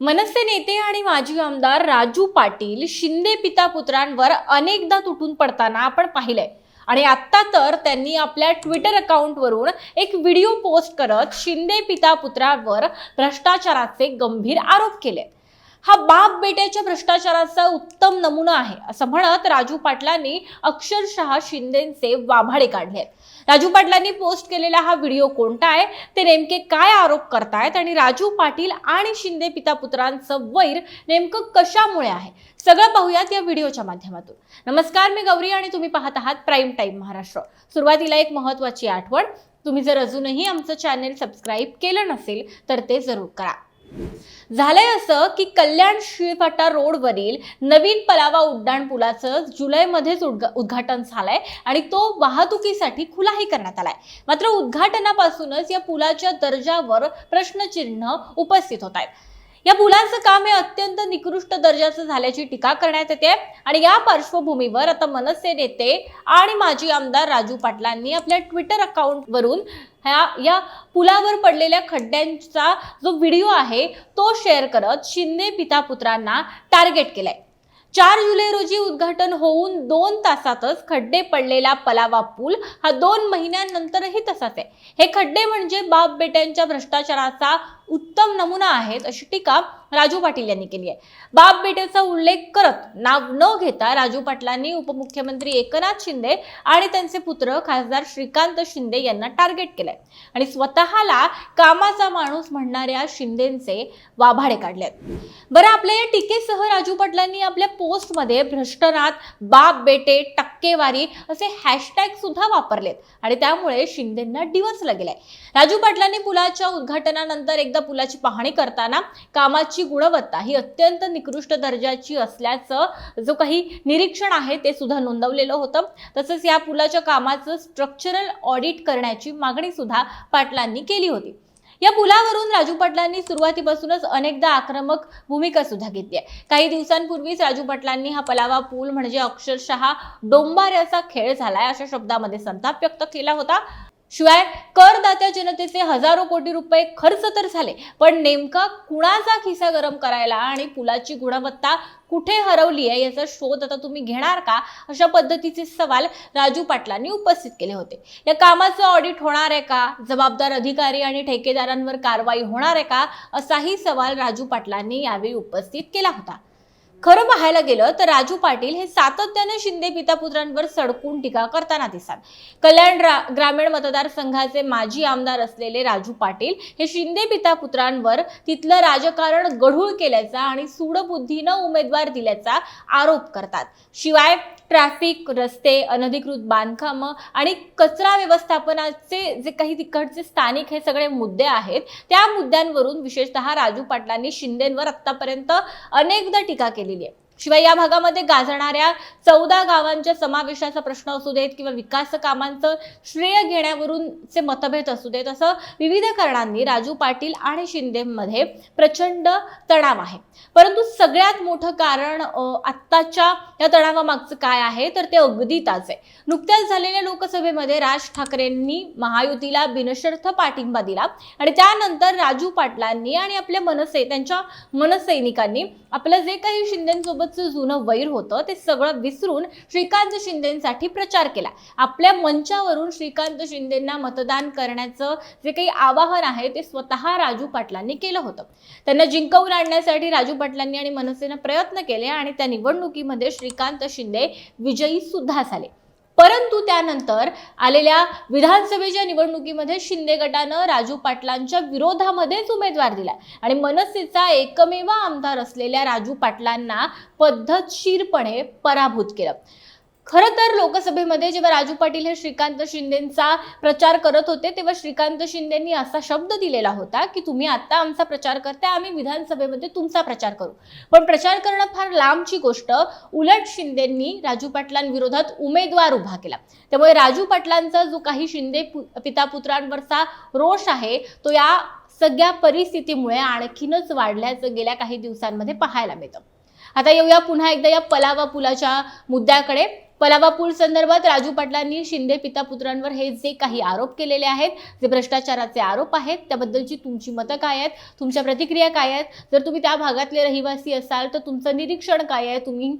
मनसे नेते आणि माजी आमदार राजू पाटील शिंदे पिता पुत्रांवर अनेकदा तुटून पडताना आपण पाहिलंय. आणि आत्ता तर त्यांनी आपल्या ट्विटर अकाउंटवरून एक व्हिडिओ पोस्ट करत शिंदे पिता पुत्रांवर भ्रष्टाचाराचे गंभीर आरोप केले हा बाप बेट्याच्या भ्रष्टाचाराचा उत्तम नमुना आहे असं म्हणत राजू पाटलांनी अक्षरशः शिंदेचे वाभाडे काढले राजू पाटलांनी पोस्ट केलेला हा व्हिडिओ कोणता आहे? ते नेमके काय आरोप करतायत? आणि राजू पाटील आणि शिंदे पिता पुत्रांचं वैर नेमकं कशामुळे आहे? सगळं पाहूयात या व्हिडिओच्या माध्यमातून. नमस्कार मी गौरी आणि तुम्ही पाहत आहात प्राईम टाईम महाराष्ट्र. सुरुवातीला एक महत्वाची आठवण. तुम्ही जर अजूनही आमचं चॅनेल सबस्क्राईब केलं नसेल तर ते जरूर करा. झालंय असं की कल्याण शिळफाटा रोडवरील नवीन पलावा उड्डाण पुलाचं जुलैमध्येच उद्घा उद्घाटन झालंय आणि तो वाहतुकीसाठी खुलाही करण्यात आलाय. मात्र उद्घाटनापासूनच या पुलाच्या दर्जावर प्रश्नचिन्ह उपस्थित होत आहेत. या पुलाचं काम हे अत्यंत निकृष्ट दर्जाचं झाल्याची टीका करण्यात येते. आणि या पार्श्वभूमीवर आता मनसे नेते आणि माजी आमदार राजू पाटलांनी आपल्या ट्विटर अकाउंटवरून ह्या या पुलावर पडलेल्या खड्ड्यांचा जो व्हिडिओ आहे तो शेअर करत शिंदे पिता पुत्रांना टार्गेट केलाय. चार जुलै रोजी उद्घाटन होऊन दोन तासातच खड्डे पडलेला पलावा पूल हा दोन महिन्यांनंतरही तसाच आहे. हे खड्डे म्हणजे बाप बेट्यांच्या भ्रष्टाचाराचा उत्तम नमुना आहेत अशी टीका राजू पाटील यांनी केली आहे. बाप बेट्याचा उल्लेख करत नाव न घेता राजू पाटलांनी उपमुख्यमंत्री एकनाथ शिंदे आणि त्यांचे पुत्र खासदार श्रीकांत शिंदे यांना टार्गेट केलंय. आणि स्वतःला कामाचा माणूस म्हणणाऱ्या शिंदेचे वाभाडे काढले बरं आपल्या या टीकेसह राजू पाटलांनी आपल्या पोस्टमध्ये भ्रष्टनाथ बाप बेटे टक्केवारी असे हॅशटॅग सुद्धा वापरलेत. आणि त्यामुळे शिंदेंना डिवचलं गेलंय. राजू पाटलांनी पुलाच्या उद्घाटनानंतर एकदा पुलाची पाहणी करताना कामाची गुणवत्ता ही अत्यंत निकृष्ट दर्जाची असल्याचं जो काही निरीक्षण आहे ते सुद्धा नोंदवलेलं होतं. तसंच या पुलाच्या कामाचं स्ट्रक्चरल ऑडिट करण्याची मागणी सुद्धा पाटलांनी केली होती. या पुलावरून राजू पाटलांनी सुरुवातीपासूनच अनेकदा आक्रमक भूमिका सुद्धा घेतली आहे. काही दिवसांपूर्वीच राजू पाटलांनी हा पलावा पूल म्हणजे अक्षरशः डोंबाऱ्याचा खेळ झालाय अशा शब्दामध्ये संताप व्यक्त केला होता. शिवाय करदात्या जनतेचे हजारो कोटी रुपये खर्च तर झाले पण नेमका कुणाचा खिसा गरम करायला आणि पुलाची गुणवत्ता कुठे हरवली आहे याचा शोध आता तुम्ही घेणार का? अशा पद्धतीचे सवाल राजू पाटलांनी उपस्थित केले होते. या कामाचं ऑडिट होणार आहे का? जबाबदार अधिकारी आणि ठेकेदारांवर कारवाई होणार आहे का? असाही सवाल राजू पाटलांनी यावेळी उपस्थित केला होता. खरं पाहायला गेलं तर राजू पाटील हे सातत्याने शिंदे पिता पुत्रांवर सडकून टीका करताना दिसतात. कल्याण ग्रामीण मतदारसंघाचे माजी आमदार असलेले राजू पाटील हे शिंदे पिता पुत्रांवर तिथलं राजकारण गढूळ केल्याचा आणि सूडबुद्धीनं उमेदवार दिल्याचा आरोप करतात. शिवाय ट्रॅफिक रस्ते अनधिकृत बांधकामं आणि कचरा व्यवस्थापनाचे जे काही तिकडचे स्थानिक हे सगळे मुद्दे आहेत त्या मुद्द्यांवरून विशेषतः राजू पाटलांनी शिंदेंवर आतापर्यंत अनेकदा टीका केली. केलेली आहे शिवाय या भागामध्ये गाजणाऱ्या चौदा गावांच्या समावेशाचा प्रश्न असू देत किंवा विकास कामांचं श्रेय घेण्यावरूनचे मतभेद असू देत असं विविध कारणांनी राजू पाटील आणि शिंदेमध्ये प्रचंड तणाव आहे. परंतु सगळ्यात मोठं कारण आत्ताच्या या तणावामागचं काय आहे? तर ते अगदी ताज आहे. नुकत्याच झालेल्या लोकसभेमध्ये राज ठाकरेंनी महायुतीला बिनशर्त पाठिंबा दिला आणि त्यानंतर राजू पाटलांनी आणि आपल्या मनसे त्यांच्या मनसैनिकांनी आपलं जे काही शिंदेसोबतचं जुनं वैर होतं ते सगळं विसरून श्रीकांत शिंदेसाठी प्रचार केला. आपल्या मंचावरून श्रीकांत शिंदेंना मतदान करण्याचं जे काही आवाहन आहे ते स्वतः राजू पाटलांनी केलं होतं. त्यांना जिंकवून आणण्यासाठी राजू पाटलांनी आणि मनसेनं प्रयत्न केले आणि त्या निवडणुकीमध्ये श्रीकांत शिंदे विजयी सुद्धा झाले. परंतु त्यानंतर आलेल्या विधानसभेच्या निवडणुकीमध्ये शिंदे गटानं राजू पाटलांच्या विरोधामध्येच उमेदवार दिला. आणि मनसेचा एकमेव आमदार असलेल्या राजू पाटलांना पद्धतशीरपणे पराभूत केलं. खरं तर लोकसभेमध्ये जेव्हा राजू पाटील हे श्रीकांत शिंदेचा प्रचार करत होते तेव्हा श्रीकांत शिंदेंनी असा शब्द दिलेला होता की तुम्ही आता आमचा प्रचार करता आम्ही विधानसभेमध्ये तुमचा प्रचार करू. पण प्रचार करणं फार लांबची गोष्ट. उलट शिंदेंनी राजू पाटलांविरोधात उमेदवार उभा केला. त्यामुळे राजू पाटलांचा जो काही शिंदे पु- पिता पुत्रांवरचा रोष आहे तो या सगळ्या परिस्थितीमुळे आणखीनच वाढल्याचं गेल्या काही दिवसांमध्ये पाहायला मिळतं. आता येऊया पुन्हा एकदा या पलावा पुलाच्या मुद्द्याकडे. पलावा पूल संदर्भात राजू पाटलांनी शिंदे पिता पुत्रांवर हे जे काही आरोप केलेले आहेत जे भ्रष्टाचाराचे आरोप आहेत त्याबद्दलची तुमची मतं काय आहेत तुमच्या प्रतिक्रिया काय आहेत? जर तुम्ही त्या भागातले रहिवासी असाल तर तुमचं निरीक्षण काय आहे? तुम्ही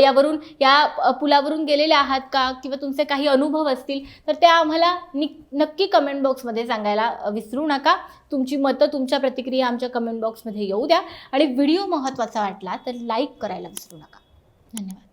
यावरून या पुलावरून गेलेले आहात का? किंवा तुमचे काही अनुभव असतील तर त्या आम्हाला नक्की कमेंट बॉक्समध्ये सांगायला विसरू नका. तुमची मतं तुमच्या प्रतिक्रिया आमच्या कमेंट बॉक्समध्ये येऊ द्या. आणि व्हिडिओ महत्त्वाचा वाटला तर लाईक करायला विसरू नका. धन्यवाद.